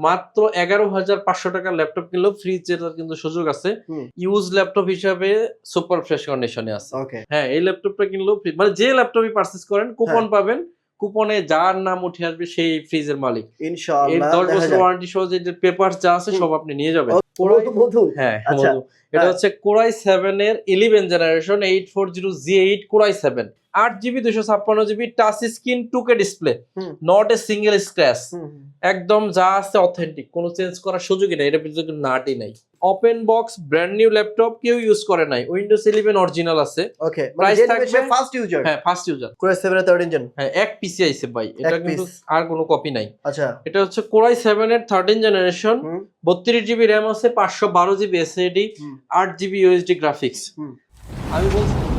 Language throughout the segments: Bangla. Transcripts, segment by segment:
মাত্র এগারো হাজার পাঁচশো টাকার ল্যাপটপ কিনলেও ফ্রি জেতার কিন্তু সুযোগ আছে। ইউজ ল্যাপটপ হিসাবে সুপার ফ্রেশ কন্ডিশনে আছে। হ্যাঁ এই ল্যাপটপটা কিনলেও free- মানে যে ল্যাপটপই পারচেস করেন কুপন হ্যাঁ। পাবেন। কুপনে যার নাম উঠে আসবে সেই ফ্রিজের মালিক। ইনশাআল্লাহ দশ দেখা বছর ওয়ারেন্টি সহ যে পেপার যা আছে সব আপনি নিয়ে যাবেন। হ্যাঁ আচ্ছা, এটা হ্যাঁ। হচ্ছে কোরাই সেভেন এর eleven generation eight four zero G eight core i seven আট জিবি দুশো ছাপ্পান্ন GB touch screen two K display. Not a single scratch. একদম যা আছে অথেন্টিক কোনো চেঞ্জ করার সুযোগই নাই এটা কিন্তু নাটই নাই। Open box brand new laptop কেউ ইউজ করে নাই। উইন্ডোজ ইলেভেন অরিজিনাল আছে। ওকে মানে থাকবে- ফার্স্ট ইউজার হ্যাঁ ফার্স্ট ইউজার কোরে 7 এর থার্ড ইঞ্জিন হ্যাঁ এক পিসি আইছে ভাই। এটা কিন্তু আর কোনো কপি নাই। আচ্ছা। এটা হচ্ছে কোরাই সেভেন এর থার্টিন জেনারেশন হুম। বত্রিশ জিবি র্যাম আছে পাঁচশো বারো জিবি এসএডি হুম। আট জিবি ইউএসডি গ্রাফিক্স আমি বলছি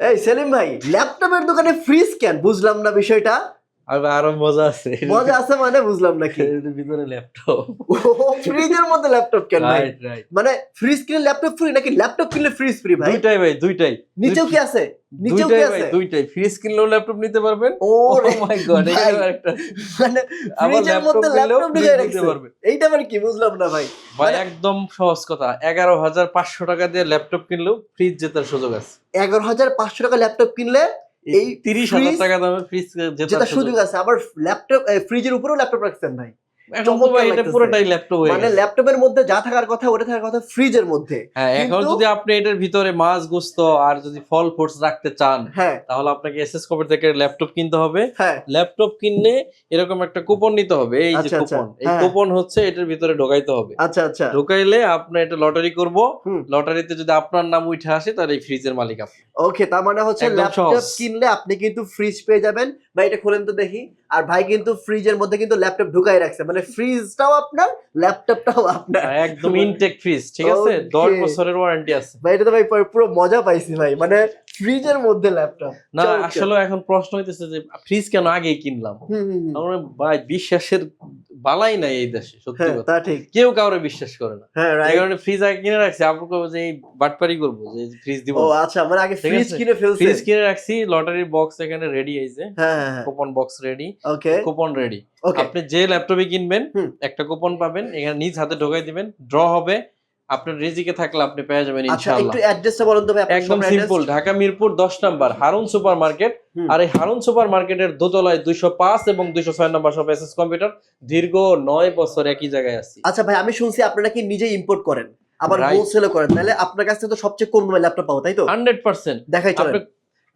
এই সেলিম ভাই ল্যাপটপের দোকানে ফ্রিজ কেন? বুঝলাম না বিষয়টা। আর আরও মজা আছে। মজা আছে মানে বুঝলাম না কি ভিতরে ল্যাপটপ ফ্রিজের মধ্যে ল্যাপটপ কেন রাইট রাইট মানে ফ্রিজ ল্যাপটপ ফ্রি নাকি ল্যাপটপ কিনলে ফ্রিজ ফ্রি ভাই? দুইটাই ভাই দুইটাই। নিচেও কি আছে? নিচেও কি আছে? দুইটাই। ফ্রিজ কিনলেও ল্যাপটপ নিতে পারবেন। ও ও মাই গড ভাই। একটা মানে আবার ফ্রিজের মধ্যে ল্যাপটপ নিতে পারবেন। এইটা মানে কি বুঝলাম না ভাই। ভাই মানে- একদম সহজ কথা। এগারো হাজার পাঁচশো টাকা দিয়ে ল্যাপটপ কিনলেও ফ্রিজ জেতার সুযোগ আছে। এগারো হাজার পাঁচশো টাকা ল্যাপটপ কিনলে এই তিরিশ হাজার টাকা দামের ফ্রিজ যেটা সুযোগ। আছে আবার ল্যাপটপ ফ্রিজের উপরেও ল্যাপটপ রাখছেন ভাই। মানে ল্যাপটপের মধ্যে যা থাকার কথা ওটা থাকার কথা ফ্রিজের মধ্যে। হ্যাঁ এখন যদি আপনি এটার ভিতরে মাছ গোস্ত আর যদি ফল ফ্রুটস রাখতে চান হ্যাঁ। তাহলে আপনাকে এসএস কপি থেকে ল্যাপটপ কিনতে হবে। হ্যাঁ। ল্যাপটপ কিনলে এরকম একটা কুপন নিতে হবে। এই যে আচ্ছা, আচ্ছা, কুপন এই। কুপন হচ্ছে এটার ভিতরে ঢোকাইতে হবে। আচ্ছা আচ্ছা। ঢোকাইলে আপনি এটা লটারি করব। লটারিতে যদি আপনার নাম উঠে আসে তাহলে এই ফ্রিজের মালিক আপনি। ওকে তার মানে হচ্ছে ল্যাপটপ কিনলে আপনি কিন্তু ফ্রিজ পেয়ে যাবেন। ভাই এটা খোলেন তো দেখি। আর ভাই কিন্তু ফ্রিজের মধ্যে কিন্তু ল্যাপটপ ঢুকাই রাখছে। মানে ফ্রিজটাও আপনার ল্যাপটপটাও আপনার। একদম ইনটেক ফ্রিজ ঠিক আছে? Okay. দশ বছরের ওয়ারেন্টি আছে। ভাই এটা তো ভাই পুরো মজা পাইছি ভাই মানে ফ্রিজের মধ্যে ল্যাপটপ। না আসলে এখন প্রশ্ন হইতেছে যে ফ্রিজ কেন আগেই কিনলাম? আমরা ভাই বিশ্বাসের বালাই নাই এই দেশে সত্যি হ্যাঁ কথা। তা ঠিক। কেউ কাউরে বিশ্বাস করে না। হ্যাঁ এই কারণে ফ্রিজ আগে কিনে রাখছি আপনাকে যে এই বাটপারি করব যে ফ্রিজ দিব। ও আচ্ছা মানে আগে ফ্রিজ কিনে ফেলছে। ফ্রিজ কিনে রাখছি লটারির বক্স এখানে রেডি হ্যাঁ হ্যাঁ coupon box ready okay coupon ready আপনি যে ল্যাপটপে কিনবেন একটা কুপন পাবেন এখানে নিজ হাতে ঢোকাই দিবেন ড্র হবে আপনার রেজিকে থাকলে আপনি পেয়ে যাবেন আচ্ছা ইনশাআল্লাহ। একটু অ্যাড্রেসটা বলুন তো ভাই একদম সিম্পল ঢাকা মিরপুর দশ নাম্বার হারুন সুপার মার্কেট আর এই হারুন সুপার মার্কেটের দোতলায় দুইশো পাঁচ এবং দুইশো ছয় নম্বর সব এসএস কম্পিউটার দীর্ঘ নয় বছর একই জায়গায় আছি। আচ্ছা ভাই আমি শুনছি আপনারা কি নিজেই ইম্পোর্ট করেন? আবার. হোলসেলও করেন? তাহলে আপনার কাছ থেকে তো সবচেয়ে কম দামে ল্যাপটপ পাবো তাই তো? Hundred percent. দেখাই চলেন।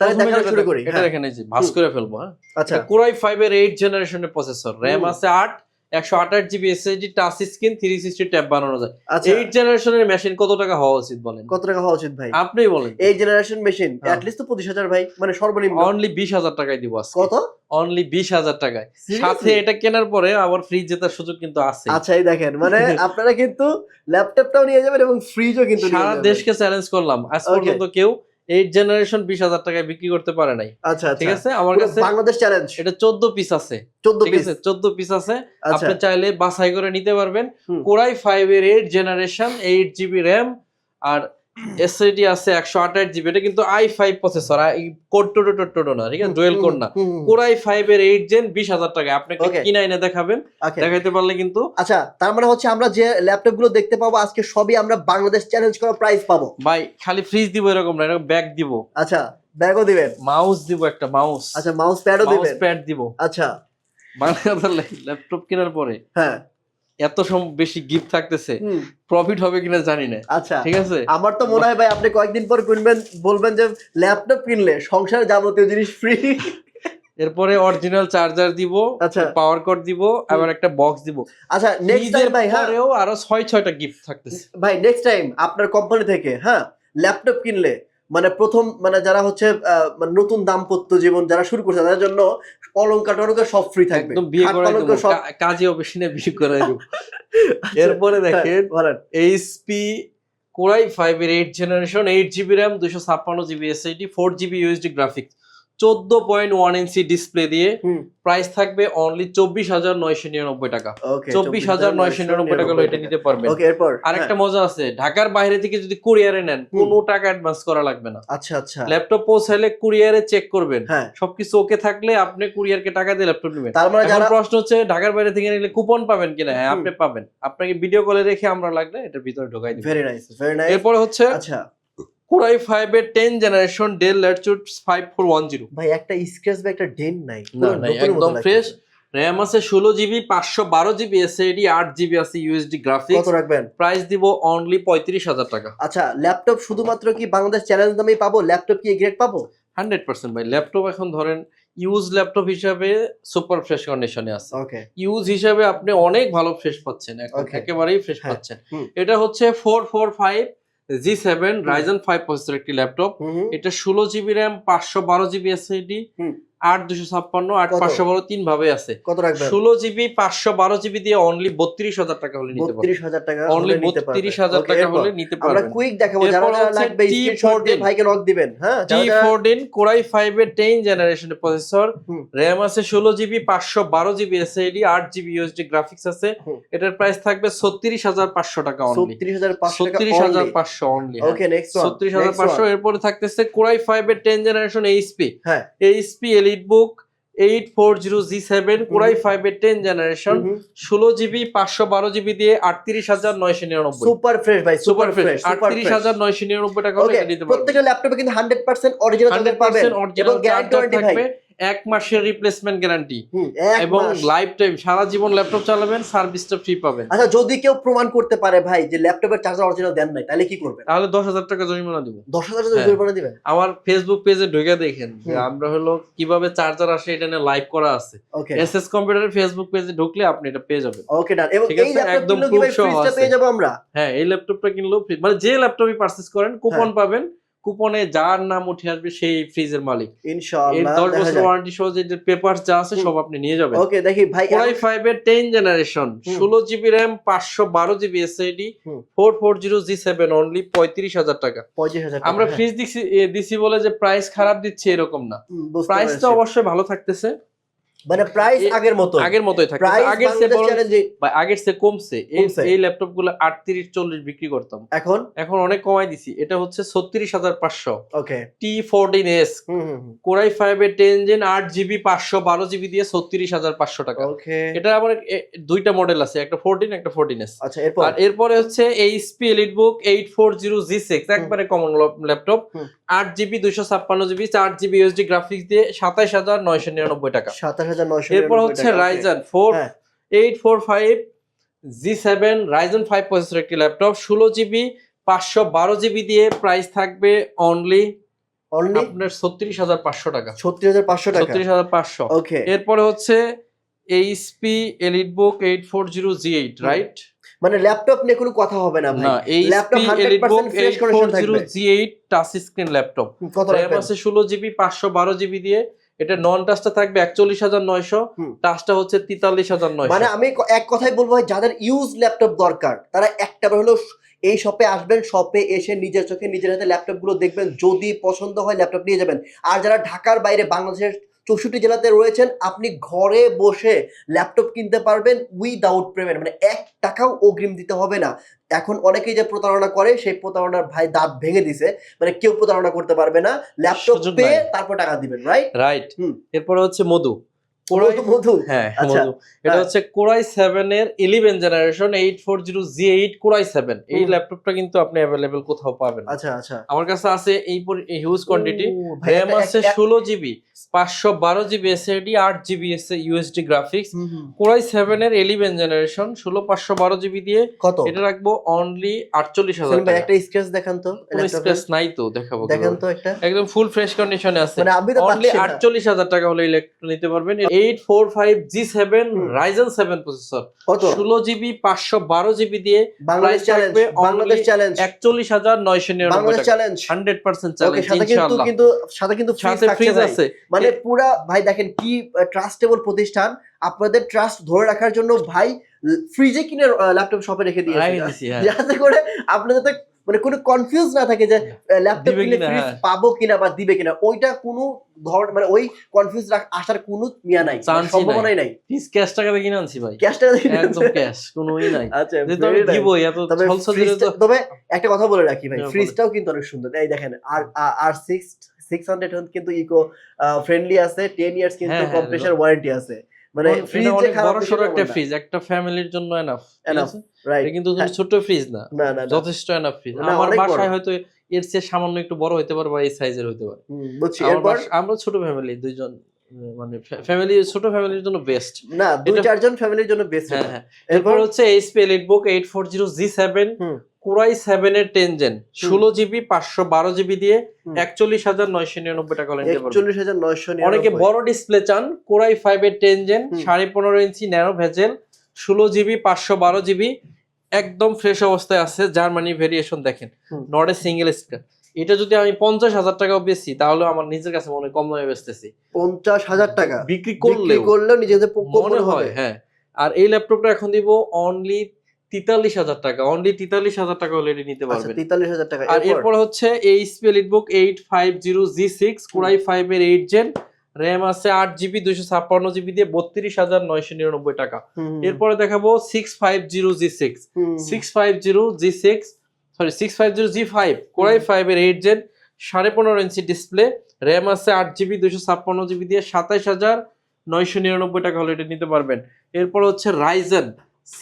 তাহলে দেখানো শুরু করি এটা হ্যাঁ। এখানে যে ভাস করে ফেলব হ্যাঁ। আচ্ছা। কোরাই ফাইভ এর এইট জেনারেশনের প্রসেসর র্যাম আছে আট একশো আঠাশ GB SSD touch screen three sixty tab বানানো যায়। এইট জেনারেশনের মেশিন কত টাকা হওয়া উচিত বলেন? কত টাকা হওয়া উচিত ভাই? আপনি বলেন। এই জেনারেশন মেশিন। অ্যাটলিস্ট তো পঁচিশ হাজার ভাই মানে সর্বনিম্ন। অনলি বিশ হাজার টাকায় দিব আজকে। কত? অনলি বিশ হাজার টাকায়। সাথে এটা কেনার পরে আবার ফ্রিজ জেতার সুযোগ কিন্তু আছে। আচ্ছা এই দেখেন মানে আপনারা কিন্তু ল্যাপটপটাও নিয়ে যাবেন এবং ফ্রিজও কিন্তু সারা দেশকে চ্যালেঞ্জ করলাম। আজ. পর্যন্ত কেউ এইট জেনারেশন বিশ হাজার টাকায় বিক্রি করতে পারে নাই। আচ্ছা আচ্ছা। ঠিক আছে? আমার কাছে বাংলাদেশ চ্যালেঞ্জ এটা চোদ্দ পিস আছে। চোদ্দ পিস আছে? চোদ্দ পিস আছে। আচ্ছা। আপনি চাইলে বাছাই করে নিতে পারবেন। কোরাই ফাইভ এর eight generation eight GB RAM আর এসএডি আছে একশো আঠাশ জিবি এটা কিন্তু আই ফাইভ প্রসেসর কোড টোটো টোটো না ঠিক আছে? ডুয়েল কোড না। Hmm, hmm. ফাইভ এর এইট জেন বিশ হাজার টাকা। আপনাকে. কিনা এনে দেখাবেন? দেখাইতে পারলে কিন্তু আচ্ছা তার মানে হচ্ছে আমরা যে ল্যাপটপগুলো দেখতে পাবো আজকে সবই আমরা বাংলাদেশ চ্যালেঞ্জ করা প্রাইস পাবো। ভাই খালি ফ্রিজ দিব এরকম না এরকম ব্যাগ দিব। আচ্ছা ব্যাগও দিবেন? মাউস দিব একটা মাউস আচ্ছা মাউস প্যাডও মাউস দিবেন? প্যাড দিব। আচ্ছা। বাংলা ল্যাপটপ কেনার পরে। হ্যাঁ। এত সম বেশি গিফট থাকতেছে। প্রফিট হবে কিনা জানি না। আচ্ছা ঠিক আছে? আমার তো মনে হয় ভাই আপনি কয়েকদিন পর কিনবেন বলবেন যে ল্যাপটপ কিনলে সংসার যাবতীয় জিনিস ফ্রি এরপরে অরিজিনাল চার্জার দিব আচ্ছা। পাওয়ার কট দিব আবার একটা বক্স দিব। আচ্ছা নেক্সট টাইম ভাই হ্যাঁ। আরও ছয় ছয়টা গিফট থাকতেছে। ভাই নেক্সট টাইম আপনার কোম্পানি থেকে হ্যাঁ ল্যাপটপ কিনলে মানে প্রথম মানে যারা হচ্ছে মানে নতুন দাম্পত্য জীবন যারা শুরু করছে তাদের জন্য অলঙ্কার টলঙ্কার সব ফ্রি থাকবে। কাজে অফিসে বিয়ে করে এরপরে হ্যাঁ, দেখেন এইচপি কোরাই ফাইভ এর eight generation eight GB RAM দুশো ছাপ্পান্ন GB SSD four GB UHD graphics চোদ্দ পয়েন্ট ওয়ান ইঞ্চি ডিসপ্লে দিয়ে প্রাইস থাকবে অনলি চব্বিশ হাজার নয়শো নিরানব্বই টাকা। চব্বিশ হাজার নয়শো নিরানব্বই টাকা এটা নিতে পারবেন। ওকে আর একটা মজা আছে ঢাকার বাইরে থেকে যদি কুরিয়ারে নেন কোনো টাকা অ্যাডভান্স করা লাগবে না। হ্যাঁ, আচ্ছা আচ্ছা। ল্যাপটপ পৌঁছাইলে কুরিয়ারে চেক করবেন। হ্যাঁ। সবকিছু ওকে থাকলে আপনি কুরিয়ারকে টাকা দিয়ে ল্যাপটপ নেবেন। তার মানে যারা প্রশ্ন হচ্ছে ঢাকার বাইরে থেকে নিলে কুপন পাবেন কিনা? হ্যাঁ আপনি পাবেন। আপনাকে ভিডিও কলে রেখে আমরা লাগলে এটার ভিতরে ঢোকাই দিই ভেরি নাইস ভেরি নাইস এরপরে হচ্ছে আচ্ছা। কোরাই ফাইভ এর ten generation Dell Latitude five four one zero ভাই একটা স্ক্র্যাচ বা একটা ডেন নাই। না নাই একদম ফ্রেশ র্যাম আছে ষোলো জিবি পাঁচশো বারো জিবি এসএডি আট জিবি আছে ইউএসডি গ্রাফিক্স কত রাখবেন? প্রাইস দিব অনলি পঁয়ত্রিশ হাজার টাকা। আচ্ছা ল্যাপটপ শুধুমাত্র কি বাংলাদেশ চ্যালেঞ্জ দামেই পাবো? ল্যাপটপ কি গ্রেড পাবো? হান্ড্রেড পার্সেন্ট ভাই ল্যাপটপ এখন ধরেন ইউজ ল্যাপটপ হিসাবে সুপার ফ্রেশ কন্ডিশনে আছে। ইউজ হিসাবে আপনি অনেক ভালো ফ্রেশ পাচ্ছেন একেবারেই ফ্রেশ হ্যাঁ, পাচ্ছেন। এটা হচ্ছে four four five G seven Ryzen five processor একটি ল্যাপটপ। এটা ষোলো জিবি র্যাম পাঁচশো বারো জিবি এসএডি। আট দুশো ছাপ্পান্ন আট পাঁচশো বারো তিন ভাবে আছে। কত রাখবেন? ষোলো জিবি পাঁচশো বারো জিবি দিয়ে অনলি বত্রিশ হাজার টাকা হলে নিতে বত্রিশ হাজার টাকা অনলি পারবেন। বত্রিশ হাজার টাকা হলে নিতে আমরা কুইক দেখাবো যারা যারা লাগবে স্ক্রিনশট দিয়ে ভাইকে দিবেন হ্যাঁ? T fourteen core i five এর টেন জেনারেশনের প্রসেসর র্যাম আছে ষোলো জিবি পাঁচশো বারো জিবি এসএডি আট জিবি ইউএসডি গ্রাফিক্স আছে। এটার প্রাইস থাকবে ছত্রিশ হাজার পাঁচশো টাকা অনলি ছত্রিশ হাজার পাঁচশো অনলি ওকে নেক্সট ছত্রিশ হাজার পাঁচশো এরপরে থাকতেছে কোরাই ফাইভ এর টেন জেনারেশন এইচপি হ্যাঁ। HP EliteBook eight four zero G seven Core i five এর টেন জেনারেশন ষোলো জিবি পাঁচশো বারো জিবি দিয়ে আটত্রিশ হাজার নয়শো নিরানব্বই। সুপার ফ্রেশ ভাই সুপার ফ্রেশ আটত্রিশ হাজার নয়শো নিরানব্বই টাকা প্রত্যেকটা ল্যাপটপে কিন্তু hundred percent original hundred percent original guarantee থাকবে। এক মাসের রিপ্লেসমেন্ট গ্যারান্টি এবং লাইফ টাইম সারা জীবন ল্যাপটপ চালাবেন সার্ভিসটা ফ্রি পাবেন। আচ্ছা যদি কেউ প্রমাণ করতে পারে ভাই যে ল্যাপটপের চার্জার অরিজিনাল দেন নাই তাহলে কি করবেন? তাহলে দশ হাজার টাকা জরিমানা দিব। দশ হাজার হ্যাঁ। জরিমানা দিবেন? আমার ফেসবুক পেজে ঢুকে দেখেন যে আমরা হলো কীভাবে চার্জার আসে এটা নিয়ে লাইভ করা আছে। এস এস কম্পিউটারের ফেসবুক পেজে ঢুকলে আপনি এটা পেয়ে যাবেন। ওকে ডান এবং এই একদম ভাই সহ পেয়ে যাব আমরা? হ্যাঁ এই ল্যাপটপটা কিনলেও ফ্রি মানে যে ল্যাপটপই পারচেস করেন কুপন হ্যাঁ। পাবেন কুপনে যার নাম উঠে আসবে সেই ফ্রিজের মালিক। ইনশাআল্লাহ দশ দেখা বছর ওয়ারেন্টি সহ যে পেপার যা আছে সব আপনি নিয়ে যাবেন। ওকে দেখি ভাই কোরাই ফাইভ এর টেন জেনারেশন হুম। ষোলো জিবি র্যাম অনলি পঁয়ত্রিশ হাজার টাকা। পঁয়ত্রিশ হাজার আমরা ফ্রিজ দিছি দিছি বলে যে প্রাইস খারাপ দিচ্ছে এরকম না। প্রাইস তো অবশ্যই ভালো থাকতেছে। মানে প্রাইস আগের মতো আগের মতোই প্রাইস আগের চেয়ে বরং- আগের চেয়ে কমছে। এই ল্যাপটপগুলো আটত্রিশ চল্লিশ বিক্রি করতাম। এখন? এখন অনেক কমাই দিছি। এটা হচ্ছে ছত্রিশ হাজার পাঁচশো। Okay T fourteen S Core i five এর টেন জেন আট জিবি পাঁচশো বারো জিবি দিয়ে ছত্রিশ হাজার পাঁচশো টাকা। এটা আবার দুইটা মডেল আছে একটা ফোরটিন একটা ফোরটিন এস আচ্ছা এরপর? এরপরে হচ্ছে HP EliteBook eight four zero G six একবারে কমন ল্যাপটপ। আট জিবি দুইশো ছাপ্পান্ন জিবি চার জিবি ইউএসডি গ্রাফিক্স দিয়ে সাতাইশ হাজার নয়শো নিরানব্বই টাকা। সাতাশ হাজার নয়শো এরপর হচ্ছে Ryzen four. Eight four five G seven Ryzen five processor একটি ল্যাপটপ ষোলো জিবি পাঁচশো বারো জিবি দিয়ে প্রাইস থাকবে অনলি অনলি আপনার ছত্রিশ হাজার পাঁচশো টাকা। ছত্রিশ হাজার পাঁচশো টাকা। ছত্রিশ হাজার পাঁচশো। ওকে এরপরে হচ্ছে HP EliteBook eight four zero G eight right মানে ল্যাপটপ নিয়ে কোনো কথা হবে না ভাই। না laptop EliteBook percent fresh condition থাকবে। টাচ স্ক্রিন ল্যাপটপ কত আছে ষোলো জিবি পাঁচশো বারো জিবি দিয়ে। এটা নন টাচটা থাকবে একচল্লিশ হাজার নয়শো। টাচটা হচ্ছে তেতাল্লিশ হাজার নয়শো। মানে আমি এক কথাই বলব যাদের ইউজ ল্যাপটপ দরকার তারা একটা হলো এই শপে আসবেন শপে এসে নিজের চোখে নিজের হাতে ল্যাপটপগুলো দেখবেন। যদি পছন্দ হয় ল্যাপটপ নিয়ে যাবেন। আর যারা ঢাকার বাইরে বাংলাদেশের চৌষট্টি জেলাতে রয়েছেন আপনি ঘরে বসে ল্যাপটপ কিনতে পারবেন উইদাউট পেমেন্ট মানে এক টাকাও অগ্রিম দিতে হবে না। এখন অনেকেই যে প্রতারণা করে সেই প্রতারণার ভাই দাঁত ভেঙে দিছে মানে কেউ প্রতারণা করতে পারবে না। ল্যাপটপ পেয়ে তারপর টাকা দিবেন রাইট রাইট হম। এরপরে হচ্ছে মধু। মধু মধু? হ্যাঁ আচ্ছা, মধু। এটা হ্যাঁ। হচ্ছে কোরাই সেভেন এর eleven generation eight four zero G eight Core i seven এই ল্যাপটপটা কিন্তু আপনি অ্যাভেলেবেল কোথাও পাবেন। আচ্ছা আচ্ছা। আমার কাছে আছে এই হিউজ কোয়ান্টিটি র্যাম আছে ষোলো জিবি পাঁচশো বারো জিবি এসএডি আট জিবি ইউএসডি গ্রাফিক্স হুম, হুম। কোরাই সেভেন এর ইলেভেন জেনারেশন ষোলো পাঁচশো বারো জিবি দিয়ে। কত? এটা রাখব অনলি আটচল্লিশ হাজার একটা স্ক্র্যাচ দেখান তো স্ক্র্যাচ নাই তো দেখাবো দেখান তো একটা। একদম ফুল ফ্রেশ কন্ডিশনে আছে। মানে অনলি আটচল্লিশ হাজার টাকা হলে ইলেকট্রন নিতে পারবেন। Eight four five G seven Ryzen seven processor ষোলো জিবি পাঁচশো বারো জিবি দিয়ে বাংলাদেশ থাকবে বাংলাদেশ চ্যালেঞ্জ একচল্লিশ হাজার নয়শো নিরানব্বই চ্যালেঞ্জ হান্ড্রেড পার্সেন্ট চ্যালেঞ্জ কিন্তু কিন্তু সাথে কিন্তু সাথে ফ্রিজ আছে। মানে পুরা ভাই দেখেন কি ট্রাস্টেবল প্রতিষ্ঠান। আপনাদের ট্রাস্ট ধরে রাখার জন্য ভাই ফ্রিজে কিনে ল্যাপটপ শপে রেখে দিয়েছে। হ্যাঁ। যাতে করে আপনি যাতে মানে কোনো কনফিউজ না থাকে যে ল্যাপটপ কিনে ফ্রিজ হ্যাঁ। পাবো কিনা বা দিবে কিনা ওইটা কোনো ধর মানে ওই কনফিউজ আসার কোনো মিয়া নাই নাই। সম্ভাবনাই নাই। ফিস ক্যাশ টাকাতে কিনে আনছি ভাই। ক্যাশটা একদম ক্যাশ কোনো ই নাই। আচ্ছা আমি দিবই এত তবে একটা কথা বলে রাখি ভাই হ্যাঁ, ফ্রিজটাও কিন্তু অনেক সুন্দর। এই দেখেন আর আর সিক্স সিক্স হান্ড্রেড কিন্তু ইকো ফ্রেন্ডলি আছে টেন ইয়ার্স কিন্তু হ্যাঁ, হ্যাঁ, কম্প্রেসার ওয়ারেন্টি আছে। মানে ফ্রিজ যে খারাপ বড় একটা ফ্রিজ একটা ফ্যামিলির জন্য এনাফ Enough, রাইট এটা কিন্তু কোনো ছোট ফ্রিজ না যথেষ্ট এনাফ ফ্রিজ আমার বাসায় হয়তো এর চেয়ে সামান্য একটু বড় হতে পারে বা এই সাইজের হতে পারে। বুঝছি। আমার এরপর? আমরা ছোট ফ্যামিলি দুইজন মানে ফ্যামিলি ছোট ফ্যামিলির জন্য বেস্ট না দুই চারজন ফ্যামিলির জন্য বেস্ট হ্যাঁ হ্যাঁ। এরপর হচ্ছে HP EliteBook eight four zero G seven হুম। কুরাই সেভেন এর টেন জেন ষোলো জিবি পাঁচশো বারো জিবি দিয়ে একচল্লিশ হাজার নয়শো নিরানব্বই টাকা একচল্লিশ হাজার নয়শো অনেকে বড় ডিসপ্লে চান কোরাই ফাইভ এর টেন জেন সাড়ে পনেরো ইঞ্চি ন্যানো ভেজেল ষোলো জিবি পাঁচশো বারো জিবি একদম ফ্রেশ অবস্থায় আছে জার্মানি ভেরিয়েশন দেখেন নট এ সিঙ্গেল স্ক্রিন এটা যদি আমি পঞ্চাশ হাজার টাকাও বেশি তাহলে আমার নিজের কাছে মনে কম দামে বেচতেছি। পঞ্চাশ হাজার টাকা। বিক্রি করলে করলেও নিজেদের মনে হয় হ্যাঁ। আর এই ল্যাপটপটা এখন দিব অনলি তেতাল্লিশ হাজার টাকা অনলি তেতাল্লিশ হাজার টাকা এটি নিতে আচ্ছা পারবেন। তেতাল্লিশ হাজার টাকা আর এরপর? হচ্ছে HP EliteBook eight five zero G six Core i five এর এইট জেন র্যাম আছে আট জিবি দুইশো ছাপ্পান্ন জিবি দিয়ে বত্রিশ হাজার নয়শো নিরানব্বই টাকা। এরপরে দেখাবো six five zero G six six five zero G six sorry six five zero G five Core i five এর এইট জেন সাড়ে পনেরো ইঞ্চি ডিসপ্লে র্যাম আছে আট জিবি দুইশো ছাপ্পান্ন জিবি দিয়ে সাতাইশ হাজার নয়শো নিরানব্বই টাকা হলে এটা নিতে পারবেন। এরপর হচ্ছে Ryzen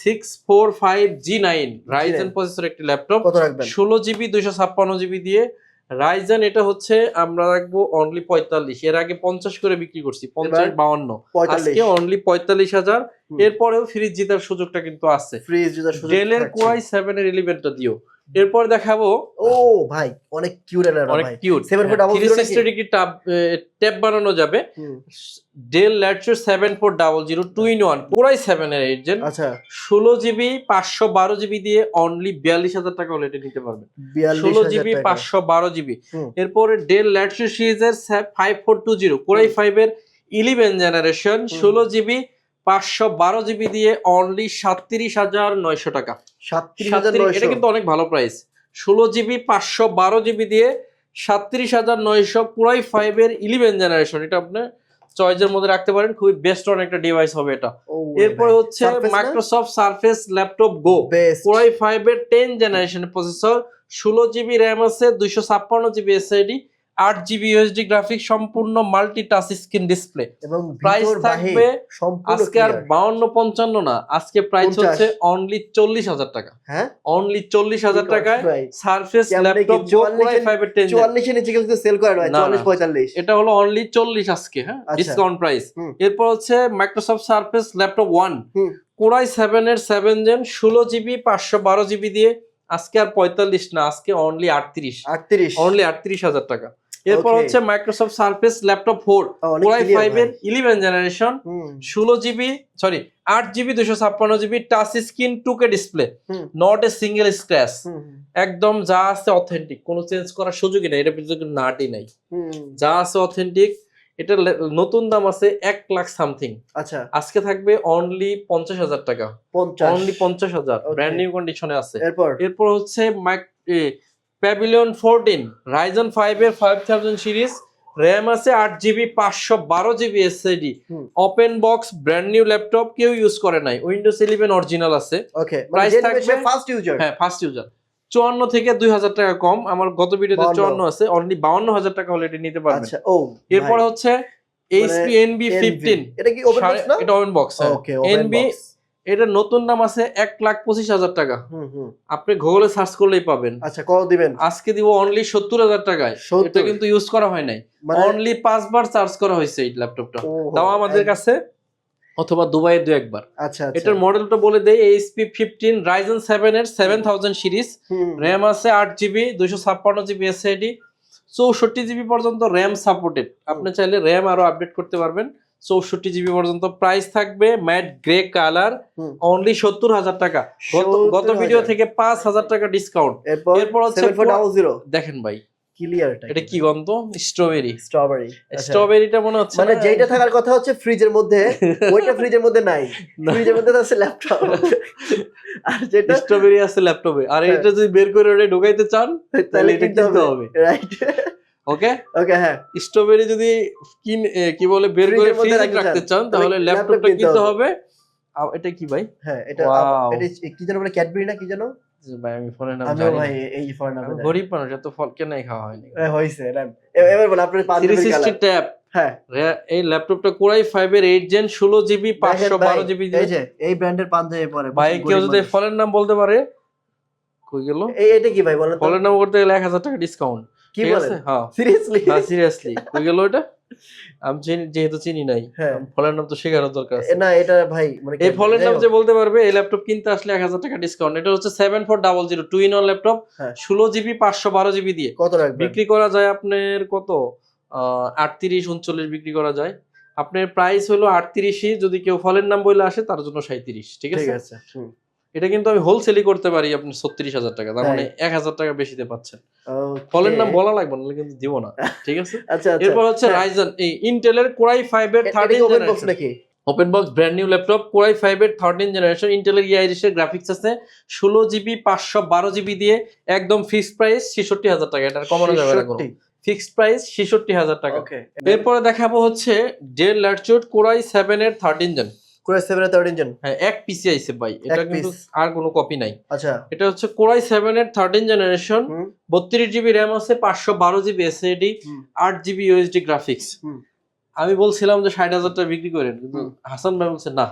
six four five G nine Ryzen processor একটি ল্যাপটপ ষোলো জিবি দুইশো ছাপ্পান্ন জিবি দিয়ে। রাইজেন এটা হচ্ছে আমরা রাখব অনলি পঁয়তাল্লিশ। এর আগে পঞ্চাশ করে বিক্রি করছি পঞ্চাশ বাউন্ন। আজকে অনলি পঁয়তাল্লিশ হাজার। এরপরেও ফ্রিজ জেতার সুযোগটা কিন্তু আছে। ফ্রিজ জুতার সুযোগ ডেলের কোয়াই সেভেন এর ইলেভেনটা দিও। এরপর দেখাবো ও ভাই অনেক কিউট এর অনেক কিউট 7400 থ্রি নাকি? সিক্সটি ডিগ্রি ট্যাব বানানো যাবে। Dell Latitude seven four double zero two in one পুরাই সেভেন এর এইট আচ্ছা। ষোলো জিবি পাঁচশো বারো জিবি দিয়ে অনলি বিয়াল্লিশ হাজার টাকা হলে এটা নিতে পারবে বিয়াল্লিশ ষোলো জিবি টাকা। পাঁচশো বারো জিবি হুম। এরপরে ডেল ল্যাটচার সিরিজের five four two zero Core i five এর ইলেভেন জেনারেশন ষোলো জিবি পাঁচশো বারো জিবি দিয়ে অনলি সাতত্রিশ হাজার নয়শো টাকা। সাতত্রিশ হাজার 37 নয়শো এটা কিন্তু অনেক ভালো প্রাইস ষোলো জিবি পাঁচশো বারো জিবি দিয়ে সাতত্রিশ হাজার নয়শো পুরাই ফাইভ এর ইলেভেন জেনারেশন এটা আপনি চয়েসের মধ্যে রাখতে পারেন। খুবই বেস্ট অন একটা ডিভাইস হবে এটা। এরপরে হচ্ছে Microsoft Surface laptop go Best. Core i five এর টেন জেনারেশন প্রসেসর ষোলো জিবি র্যাম আছে দুইশো ছাপ্পান্ন জিবি এসআইডি আট জিবি ইউএসডি গ্রাফিক সম্পূর্ণ মাল্টি টাচ স্ক্রিন ডিসপ্লে এবং প্রাইস থাকবে আজকে আর। বাউন্ন পঞ্চান্ন না আজকে প্রাইস 50 হচ্ছে অনলি চল্লিশ হাজার টাকা। হ্যাঁ? অনলি চল্লিশ হাজার টাকায় Surface laptop go 44 Core i five এর টেন চুয়াল্লিশের নিচে কিন্তু সেল করে। চুয়াল্লিশ পঁয়তাল্লিশ। এটা হলো অনলি চল্লিশ আজকে হ্যাঁ? আচ্ছা। ডিসকাউন্ট প্রাইস হুম। এরপর হচ্ছে Microsoft Surface laptop one. Core i seven এর সেভেন জেন ষোলো জিবি পাঁচশো বারো জিবি দিয়ে। আজকে আর পঁয়তাল্লিশ না আজকে অনলি আটত্রিশ। আটত্রিশ। অনলি আটত্রিশ হাজার টাকা। এরপর হচ্ছে Microsoft Surface laptop four Core i five এর ইলেভেন জেনারেশন ষোলো জিবি সরি আট জিবি দুশো ছাপ্পান্ন GB touch screen two K display not a single scratch একদম যা আছে অথেন্টিক কোনো চেঞ্জ করার সুযোগই নাই এটা ভিতরে কোনো নাটই নাই। যা আছে অথেন্টিক এটা নতুন দাম আছে এক লাখ সামথিং আচ্ছা। আজকে থাকবে অনলি পঞ্চাশ হাজার টাকা। অনলি পঞ্চাশ হাজার. ব্র্যান্ড নিউ কন্ডিশনে আছে। এরপর? এরপর হচ্ছে মাইক প্যাভিলিয়ন ফোরটিন রাইজন ফাইভ এর ফাইভ থাউজেন্ড সিরিজ র্যাম আছে আট জিবি পাঁচশো বারো জিবি এসএডি হুম। Open box brand new laptop কেউ ইউজ করে নাই। উইন্ডোজ ইলেভেন অরিজিনাল আছে। ওকে Price থাকবে- ফার্স্ট ইউজার হ্যাঁ ফার্স্ট ইউজার চুয়ান্ন থেকে দুই হাজার টাকা কম। আমার গত ভিডিওতে চুয়ান্ন আছে। অনলি বাউন্ন হাজার টাকা হলে এটা নিতে পারবেন। আচ্ছা ও এরপর হচ্ছে এইচপি এনবি ফিফটিন এটা কি ওপেন বক্স না? এটা ওপেন বক্স ওকে এনবি বক্স এটা নতুন দাম আছে এক লাখ পঁচিশ হাজার টাকা। আপনি গুগলে সার্চ করলেই পাবেন। আচ্ছা কত দিবেন? আজকে দিব অনলি সত্তর হাজার টাকায়। 70 এটা কিন্তু ইউজ করা হয় নাই। মানে অনলি পাঁচবার চার্জ করা হয়েছে এই ল্যাপটপটা তাও আমাদের কাছে অথবা দুবাইয়ে দু একবার। আচ্ছা আচ্ছা। এটার মডেলটা বলে দেয় এইচপি ফিফটিন রাইজেন সেভেন এর সেভেন থাউজেন্ড সিরিজ র্যাম আছে আট জিবি দুইশো ছাপ্পান্ন জিবি এসআইডি চৌষট্টি জিবি পর্যন্ত র্যাম সাপোর্টেড আপনি চাইলে র্যাম আরও আপডেট করতে পারবেন। চৌষট্টি জিবি পর্যন্ত প্রাইস থাকবে ম্যাট গ্রে কালার অনলি সত্তর হাজার টাকা। গত- গত 70,000 ভিডিও থেকে পাঁচ হাজার টাকা ডিসকাউন্ট এরপর হচ্ছে দেখেন ভাই। ক্লিয়ার এটা কি গন্ধ? স্ট্রবেরি স্ট্রবেরি স্ট্রবেরিটা মনে হচ্ছে মানে যেটা থাকার কথা হচ্ছে ফ্রিজের মধ্যে ওইটা ফ্রিজের মধ্যে নাই। ফ্রিজের মধ্যে আছে ল্যাপটপ আর যেটা স্ট্রবেরি আছে ল্যাপটপে আর হ্যাঁ। এটা যদি বের করে ওটা ঢুকাইতে চান তাহলে এটা কিনতে হবে। রাইট ওকে ওকে হ্যাঁ। স্ট্রবেরি যদি কিন কি বলে বের করে ফ্রিজে রাখতে চান তাহলে ল্যাপটপটা কিনতে হবে। এটা কি ভাই? হ্যাঁ এটা এটা কি যেন বলে ক্যাডবেরি না কি যেন? ভাই আমি ফোনের নাম জানি ভাই এই ফরেন নাম গরিব মানুষ এত ফল কেনাই খাওয়া হয়নি। হইছে এবার বল ট্যাব হ্যাঁ। এই ল্যাপটপটা কোরাই এর জেন ষোলো জিবি পাঁচশো দেখেন ভাই, বারো জিবি এই যে এই ব্র্যান্ডের পাঞ্জাবি পরে ভাই কেউ যদি নাম বলতে পারে কই গেল? এই এটা কি ভাই বলেন নাম করতে গেলে এক হাজার টাকা ডিসকাউন্ট কি বলেন? হ্যাঁ। সিরিয়াসলি হ্যাঁ সিরিয়াসলি কই গেল ওটা আমি চিনি- যেহেতু চিনি নাই। হ্যাঁ। ফলের নাম তো দরকার আছে। না এটা ভাই মানে এই ফলের নাম যে বলতে পারবে এই ল্যাপটপ কিনতে আসলে এক হাজার টাকা ডিসকাউন্ট এটা হচ্ছে seven four double zero two in laptop. হ্যাঁ। ষোলো জিবি পাঁচশো বারো জিবি দিয়ে। কত বিক্রি করা যায় আপনার কত? আটত্রিশ উনচল্লিশ বিক্রি করা যায়। আপনার প্রাইস হলো আটত্রিশই যদি কেউ ফলের নাম বলে আসে তার জন্য সাঁত্রিশ ঠিক ঠিক আছে। এটা কিন্তু আমি হোলসেলই করতে পারি আপনি ছত্রিশ হাজার টাকা তার মানে এক হাজার টাকা বেশিতে পাচ্ছেন. ফলের নাম বলা লাগবে না কিন্তু দিব না ঠিক আছে? আচ্ছা আচ্ছা। এরপর হচ্ছে হ্যাঁ। রাইজন এই ইন্টেলের কোরাই ফাইভ এর থার্টিন নাকি? Open box brand new laptop Core i five এর থার্টিন জেনারেশন ইন্টেলের ইয়াইরিসের গ্রাফিক্স আছে ষোলো জিবি পাঁচশো বারো জিবি দিয়ে একদম ফিক্সড প্রাইস ছেষট্টি হাজার টাকা এটা কমানো যাবে না কোনো। ফিক্সড প্রাইস ছেষট্টি হাজার টাকা। এরপরে দেখাবো হচ্ছে Dell Latitude Core i seven এর থার্টিন জেন কোরাই 7 এর 13 জন হ্যাঁ এক পিসি আইছে ভাই। এটা কিন্তু আর কোনো কপি নাই। আচ্ছা। এটা হচ্ছে কোরাই সেভেন এর থার্টিন জেনারেশন হুম। বত্রিশ জিবি র্যাম আছে পাঁচশো বারো জিবি এসএডি হুম। আট জিবি ইউএসডি গ্রাফিক্স আমি বলছিলাম যে ষাট হাজার টাকা বিক্রি করেন কিন্তু হাসান ভাই বলছে না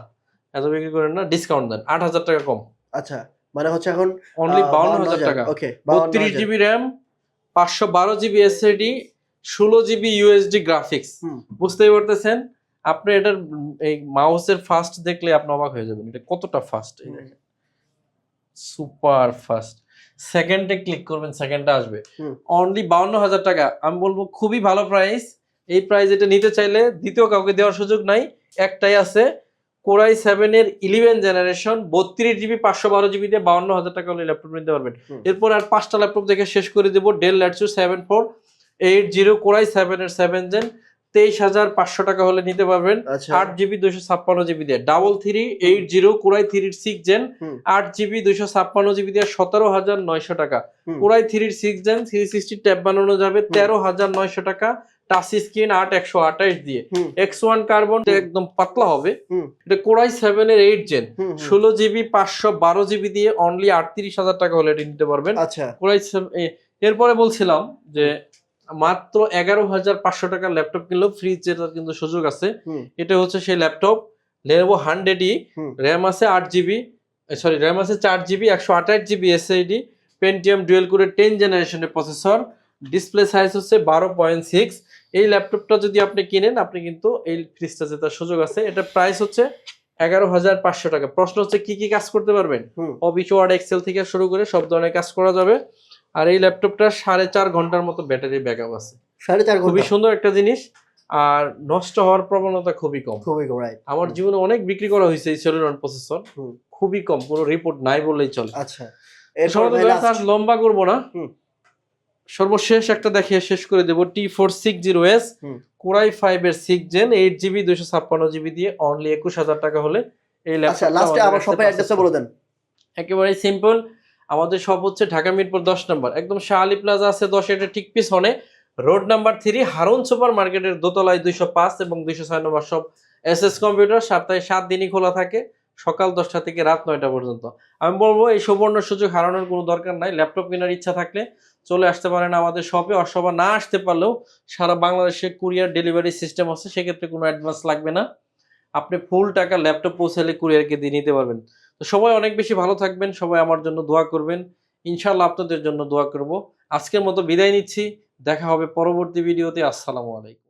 এত বিক্রি করেন না ডিসকাউন্ট দেন। আট হাজার টাকা কম। আচ্ছা মানে হচ্ছে এখন অনলি বাউন্ন হাজার টাকা। ওকে বত্রিশ জিবি র্যাম পাঁচশো বারো জিবি এসএডি ষোলো জিবি ইউএসডি গ্রাফিক্স বুঝতেই পারতেছেন? আপনি এটার এই মাউসের ফাস্ট দেখলে আপনি অবাক হয়ে যাবেন। এটা কতটা ফাস্ট সুপার ফাস্ট সেকেন্ডে ক্লিক করবেন সেকেন্ডে আসবে। অনলি বাউন্ন হাজার টাকা। আমি বলব খুবই ভালো প্রাইস এই প্রাইস এটা নিতে চাইলে দ্বিতীয় কাউকে দেওয়ার সুযোগ নাই। একটাই আছে কোরাই সেভেন এর ইলেভেন জেনারেশন বত্রিশ জিবি পাঁচশো বারো জিবি দিয়ে বাউন্ন হাজার টাকা হলে ল্যাপটপ নিতে পারবেন। এরপর আর পাঁচটা ল্যাপটপ দেখে শেষ করে দেবো Dell Latitude seven four eight zero Core i seven এর সেভেন জেন তেইশ হাজার পাঁচশো টাকা হলে নিতে পারবেন। আচ্ছা। আট জিবি দুশো ছাপ্পান্ন জিবি দিয়ে। Double three eight zero Core i থ্রির সিক্স জেন আট জিবি দুশো ছাপ্পান্ন জিবি দিয়ে সতেরো হাজার নয়শো টাকা। কোরাই থ্রির six gen three sixty tab বানানো যাবে তেরো হাজার নয়শো টাকা। টাচ স্ক্রিন আট একশো আঠাশ দিয়ে। এক্স ওয়ান কার্বন একদম পাতলা হবে। এটা কোরাই সেভেন এর এইট জেন। ষোলো জিবি পাঁচশো বারো জিবি দিয়ে অনলি আটত্রিশ হাজার টাকা হলে এটা নিতে পারবেন। আচ্ছা। কোরাই এ- এরপরে বলছিলাম যে মাত্র এগারো হাজার পাঁচশো টাকার ল্যাপটপ কিনলেও ফ্রি জেতার কিন্তু সুযোগ আছে। এটা হচ্ছে সেই laptop. Lenovo hundred E RAM আছে আট জিবি সরি র্যাম আছে চার জিবি একশো আঠাশ জিবি এসআইডি পেন্টিএম ডুয়েল করে টেন জেনারেশনের প্রসেসর ডিসপ্লে সাইজ হচ্ছে বারো পয়েন্ট সিক্স এই ল্যাপটপটা যদি আপনি কিনেন আপনি কিন্তু এই ফ্রিজটা জেতার সুযোগ আছে। এটা প্রাইস হচ্ছে এগারো হাজার পাঁচশো টাকা। প্রশ্ন হচ্ছে কি কি কাজ করতে পারবেন। অফিস ওয়ার্ড এক্সেল থেকে শুরু করে সব ধরনের কাজ করা যাবে। আর এই ল্যাপটপটা সাড়ে চার ঘণ্টার মতো ব্যাটারি ব্যাকআপ আছে। সাড়ে চার খুবই সুন্দর একটা জিনিস আর নষ্ট হওয়ার প্রবণতা খুবই কম। খুবই রাইট আমার জীবনে অনেক বিক্রি করা হয়েছে এই সেলুলার প্রসেসর খুবই কম কোনো রিপোর্ট নাই বললেই চলে। আচ্ছা। লম্বা করব না। সর্বশেষ একটা দেখিয়ে শেষ করে দেবো T four six zero S. Core i five এর সিক্স জেন এইট জিবি দুশো ছাপ্পান্ন জিবি দিয়ে অনলি একুশ হাজার টাকা হলে এই আচ্ছা ল্যাপটপ লাস্টে আমার শপের অ্যাড্রেসটা বলে দেন। একেবারে সিম্পল আমাদের সব হচ্ছে ঢাকা মিরপুর দশ নম্বর। একদম শাহ আলী প্লাজা আছে, দশ এটা ঠিক পিছনে। Road number three, Harun super মার্কেটের দোতলায় দুইশো পাঁচ এবং দুইশো ছয় নম্বর সব এস এস কম্পিউটার। সপ্তাহে সাত দিনই খোলা থাকে, সকাল দশটা থেকে রাত নয়টা পর্যন্ত। আমি বলব, এই সুবর্ণ সুযোগ হারানোর কোনো দরকার নাই। ল্যাপটপ কেনার ইচ্ছা থাকলে চলে আসতে পারেন আমাদের শপে। অথবা না আসতে পারলেও সারা বাংলাদেশে কুরিয়ার ডেলিভারি সিস্টেম আছে, সেক্ষেত্রে কোনো অ্যাডভান্স লাগবে না। আপনি ফুল টাকা ল্যাপটপ পৌঁছালে কুরিয়ারকে দিয়ে নিতে পারবেন। তো সবাই অনেক বেশি ভালো থাকবেন, সবাই আমার জন্য দোয়া করবেন। ইনশাল্লাহ আপনাদের জন্য দোয়া করব। আজকের মতো বিদায় নিচ্ছি, দেখা হবে পরবর্তী ভিডিওতে। আসসালামু আলাইকুম।